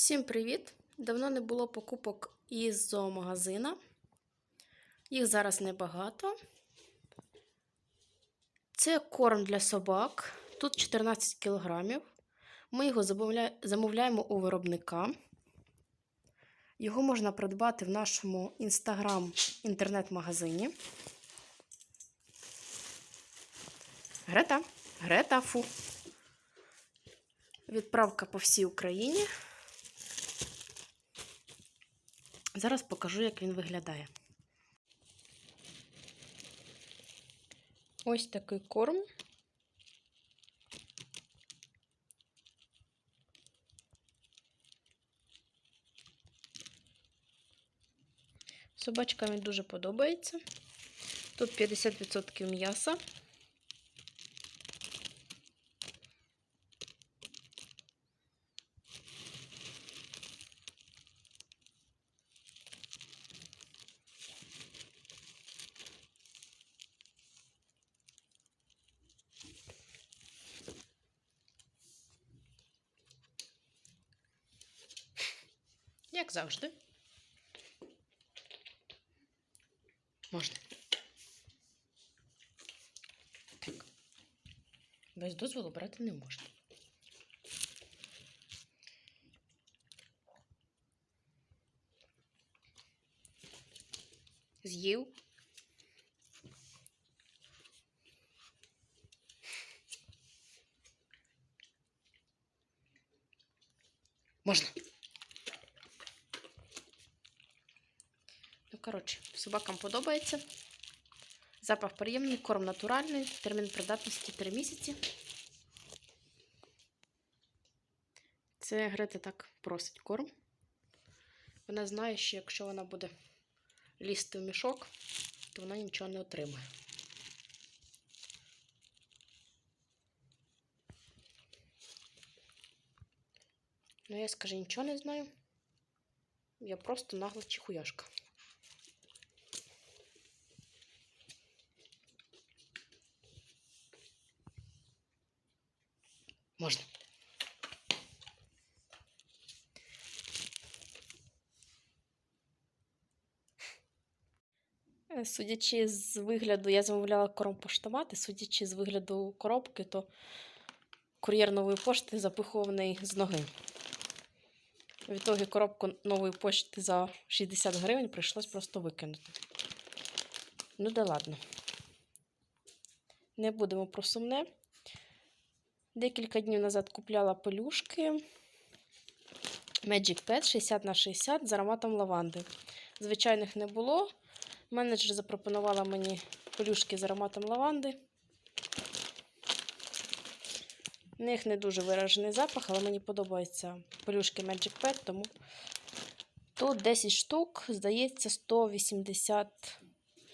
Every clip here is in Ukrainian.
Всім привіт! Давно не було покупок із зоомагазина. Їх зараз небагато. Це корм для собак. Тут 14 кг. Ми його замовляємо у виробника. Його можна придбати в нашому інстаграм інтернет-магазині. Грета, Грета, фу. Відправка по всій Україні. Зараз покажу, як він виглядає. Ось такий корм. Собачкам він дуже подобається. Тут 50% м'яса. Як завжди. Можна. Так. Без дозволу брати не можна. З'їв. Можна. Коротше, собакам подобається. Запах приємний, корм натуральний, термін придатності 3 місяці. Це Грета так просить корм. Вона знає, що якщо вона буде лізти в мішок, то вона нічого не отримає. Ну, я скажу, нічого не знаю. Я просто нагла чихуяшка. Можна. Е, Судячи з вигляду, я замовляла корм поштомати, судячи з вигляду коробки, то кур'єр нової пошти запихований з ноги. В ітогі коробку нової пошти за 60 гривень прийшлось просто викинути. Ну да ладно. Не будемо про сумне. Декілька днів назад купляла пелюшки Magic Pet 60 на 60 з ароматом лаванди. Звичайних не було. Менеджер запропонувала мені пелюшки з ароматом лаванди. В них не дуже виражений запах, але мені подобаються пелюшки Magic Pet, тому тут 10 штук, здається, 180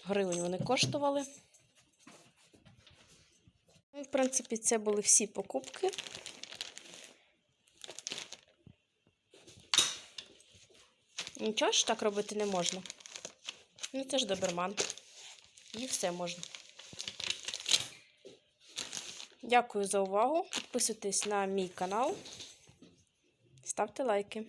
гривень вони коштували. Ну, В принципі, це були всі покупки. Нічого ж так робити не можна. Ну, це ж доберман. І все можна. Дякую за увагу. Підписуйтесь на мій канал. Ставте лайки.